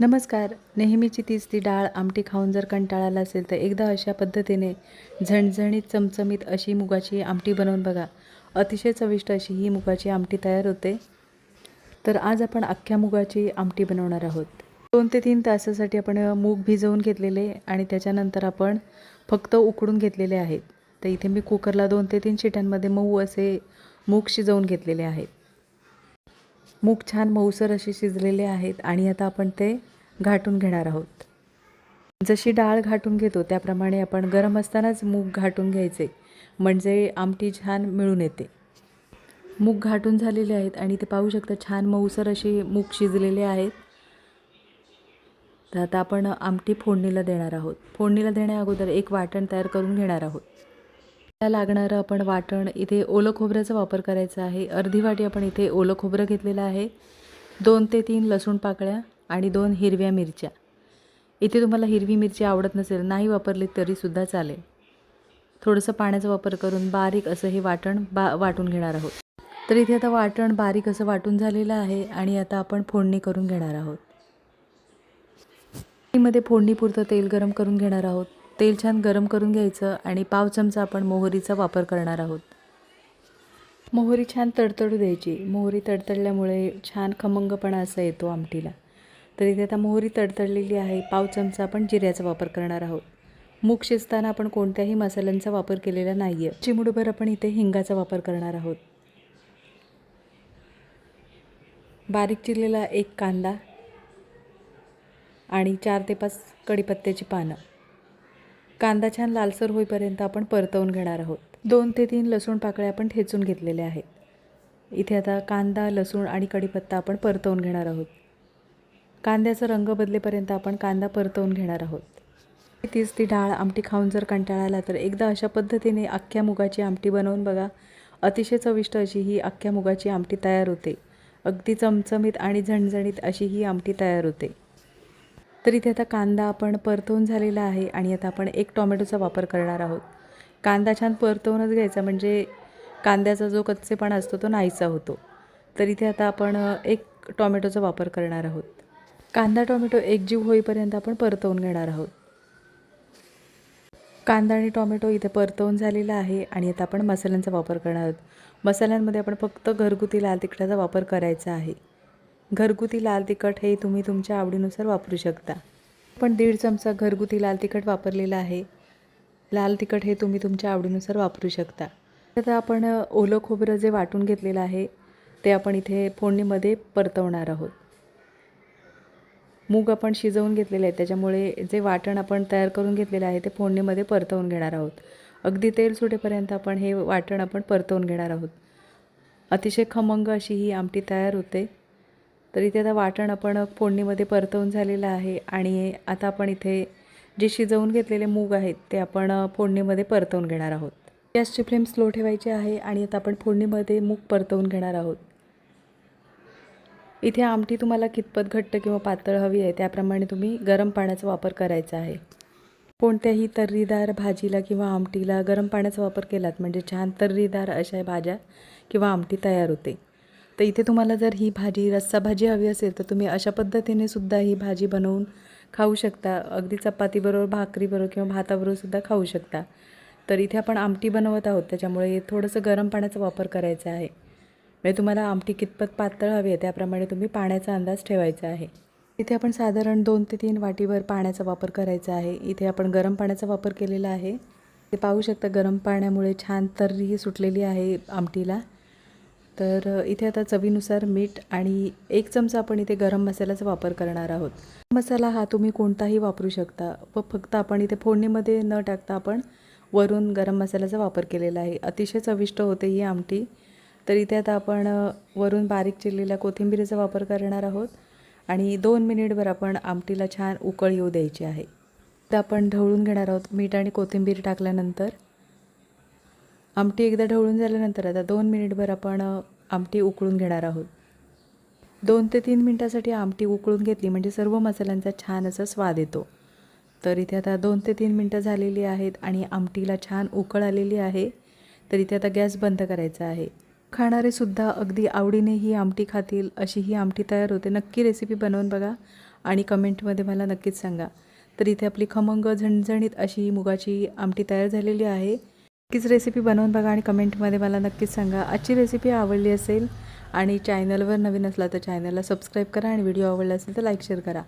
नमस्कार. नेहमीची तीच ती डाळ आमटी खाऊन जर कंटाळा आला असेल तर एकदा अशा पद्धतीने झणझणीत चमचमीत अशी मुगाची आमटी बनवून बघा. अतिशय चविष्ट अशी ही मुगाची आमटी तयार होते. तर आज आपण अख्ख्या मुगाची आमटी बनवणार आहोत. दोन ते तीन तासासाठी आपण मूग भिजवून घेतलेले आणि त्याच्यानंतर आपण फक्त उकडून घेतलेले आहेत. तर इथे मी कुकरला दोन ते तीन शिट्यांमध्ये मऊ असे मूग शिजवून घेतलेले आहेत. मूग छान मऊसर असे शिजलेले आहेत आणि आता आपण ते घाटून घेणार आहोत. जशी डाळ घाटून घेतो त्याप्रमाणे आपण गरम असतानाच मूग घाटून घ्यायचे. म्हणजे आमटी छान मिळून येते. मूग घाटून झालेले आहेत आणि ते पाहू शकता छान मऊसर असे मूग शिजलेले आहेत. तर आता आपण आमटी फोडणीला देणार आहोत. फोडणीला देण्या अगोदर एक वाटण तयार करून घेणार आहोत. लागणारं आपण वाटण इथे ओलं खोबऱ्याचा वापर करायचा आहे. अर्धी वाटी आपण इथे ओलं खोबरं घेतलेलं आहे. दोन ते तीन लसूण पाकळ्या आणि दोन हिरव्या मिरच्या. इथे तुम्हाला हिरवी मिरची आवडत नसेल नाही वापरली तरीसुद्धा चालेल. थोडंसं पाण्याचा वापर करून बारीक असं हे वाटण बा वाटून घेणार आहोत. तर इथे आता वाटण बारीक असं वाटून झालेलं आहे आणि आता आपण फोडणी करून घेणार आहोत. मध्ये फोडणीपुरतं तेल गरम करून घेणार आहोत. तेल छान गरम करून घ्यायचं आणि पाव चमचा आपण मोहरीचा वापर करणार आहोत. मोहरी छान तडतडू द्यायची. मोहरी तडतडल्यामुळे छान खमंगपणा असा येतो आमटीला. तर इथे आता मोहरी तडतडलेली आहे. पाव चमचा आपण जिऱ्याचा वापर करणार आहोत. मूग शिजताना आपण कोणत्याही मसाल्यांचा वापर केलेला नाही आहे चिमुडभर आपण इथे हिंगाचा वापर करणार आहोत. बारीक चिरलेला एक कांदा आणि चार ते पाच कढीपत्त्याची पानं. कांदा छान लालसर होईपर्यंत आपण परतवून घेणार आहोत. दोन ते तीन लसूण पाकळ्या आपण ठेचून घेतलेल्या आहेत. इथे आता कांदा लसूण आणि कढीपत्ता आपण परतवून घेणार आहोत. कांद्याचा रंग बदलेपर्यंत आपण कांदा परतवून घेणार आहोत. तीच ती डाळ आमटी खाऊन जर कंटाळा आला तर एकदा अशा पद्धतीने अख्ख्या मुगाची आमटी बनवून बघा. अतिशय चविष्ट अशी ही अख्ख्या मुगाची आमटी तयार होते. अगदी चमचमीत आणि झणझणीत अशी ही आमटी तयार होते. तर इथे आता कांदा आपण परतवून झालेला आहे आणि आता आपण एक टॉमॅटोचा वापर करणार आहोत. कांदा छान परतवूनच घ्यायचा म्हणजे कांद्याचा जो कच्चेपणा असतो तो नाहीसा होतो. तर इथे आता आपण एक टॉमॅटोचा वापर करणार आहोत. कांदा टॉमॅटो एकजीव होईपर्यंत आपण परतवून घेणार आहोत. कांदा आणि टॉमॅटो इथे परतवून झालेला आहे आणि आता आपण मसाल्यांचा वापर करणार आहोत. मसाल्यांमध्ये आपण फक्त घरगुती लाल तिखटाचा वापर करायचा आहे. घरगुती लाल तिखट हे तुम्ही तुमच्या आवडीनुसार वापरू शकता. पण दीड चमचा घरगुती लाल तिखट वापरलेलं आहे. लाल तिखट हे तुम्ही तुमच्या आवडीनुसार वापरू शकता. आता आपण ओलं खोबरं जे वाटून घेतलेलं आहे ते आपण इथे फोडणीमध्ये परतवणार आहोत. मूग आपण शिजवून घेतलेले आहे त्याच्यामुळे जे वाटण आपण तयार करून घेतलेलं आहे ते फोडणीमध्ये परतवून घेणार आहोत. अगदी तेल सुटेपर्यंत आपण हे वाटण आपण परतवून घेणार आहोत. अतिशय खमंग अशी ही आमटी तयार होते. तर इथे आता वाटण आपण फोडणीमध्ये परतवून झालेलं आहे आणि आता आपण इथे जे शिजवून घेतलेले मूग आहेत ते आपण फोडणीमध्ये परतवून घेणार आहोत. गॅसची फ्लेम स्लो ठेवायची आहे आणि आता आपण फोडणीमध्ये मूग परतवून घेणार आहोत. इथे आमटी तुम्हाला कितपत घट्ट किंवा पातळ हवी आहे त्याप्रमाणे तुम्ही गरम पाण्याचा वापर करायचा आहे. कोणत्याही तर्रीदार भाजीला किंवा आमटीला गरम पाण्याचा वापर केलात म्हणजे छान तर्रीदार अशा भाज्या किंवा आमटी तयार होते. तर इथे तुम्हाला जर ही भाजी रस्सा भाजी हवी असेल तर तुम्ही अशा पद्धतीने सुद्धा ही भाजी बनवून खाऊ शकता. अगदी चपातीबरोबर भाकरीबरोबर किंवा भाताबरोबर सुद्धा खाऊ शकता. तर इथे आपण आमटी बनवत आहोत त्याच्यामुळे थोडंसं गरम पाण्याचा वापर करायचा आहे. म्हणजे तुम्हाला आमटी कितपत पातळ हवी आहे त्याप्रमाणे तुम्ही पाण्याचा अंदाज ठेवायचा आहे. इथे आपण साधारण दोन ते तीन वाटीभर पाण्याचा वापर करायचा आहे. इथे आपण गरम पाण्याचा वापर केलेला आहे. ते पाहू शकता गरम पाण्यामुळे छान तर्रीही सुटलेली आहे आमटीला. तर इथे आता चवीनुसार मीठ आणि एक चमचा आपण इथे गरम मसाल्याचा वापर करणार आहोत. मसाला हा तुम्ही कोणताही वापरू शकता व फक्त आपण इथे फोडणीमध्ये न टाकता आपण वरून गरम मसाल्याचा वापर केलेला आहे. अतिशय चविष्ट होते ही आमटी. तर इथे आता आपण वरून बारीक चिरलेल्या कोथिंबीरीचा वापर करणार आहोत आणि दोन मिनिटभर आपण आमटीला छान उकळ येऊ द्यायची आहे. तर आपण ढवळून घेणार आहोत मीठ आणि कोथिंबीर टाकल्यानंतर आमटी एकदा ढवळून झाल्यानंतर आता दोन मिनिटभर आपण आमटी उकळून घेणार आहोत. दोन ते तीन मिनटासाठी आमटी उकळून घेतली म्हणजे सर्व मसाल्यांचा छान असा स्वाद येतो. तर इथे आता दोन ते तीन मिनटं झालेली आहेत आणि आमटीला छान उकळ आलेली आहे. तर इथे आता गॅस बंद करायचा आहे. खाणारेसुद्धा अगदी आवडीने ही आमटी खातील अशी ही आमटी तयार होते. नक्की रेसिपी बनवून बघा आणि कमेंटमध्ये मला नक्कीच सांगा. तर इथे आपली खमंग झणझणीत अशी मुगाची आमटी तयार झालेली आहे. नक्कीच रेसिपी बनवून बघा आणि कमेंटमध्ये मला नक्कीच सांगा. आजची रेसिपी आवडली असेल आणि चॅनलवर नवीन असला तर चॅनलला सबस्क्राईब करा आणि व्हिडिओ आवडला असेल तर लाईक शेअर करा.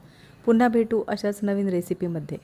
पुन्हा भेटू अशाच नवीन रेसिपीमध्ये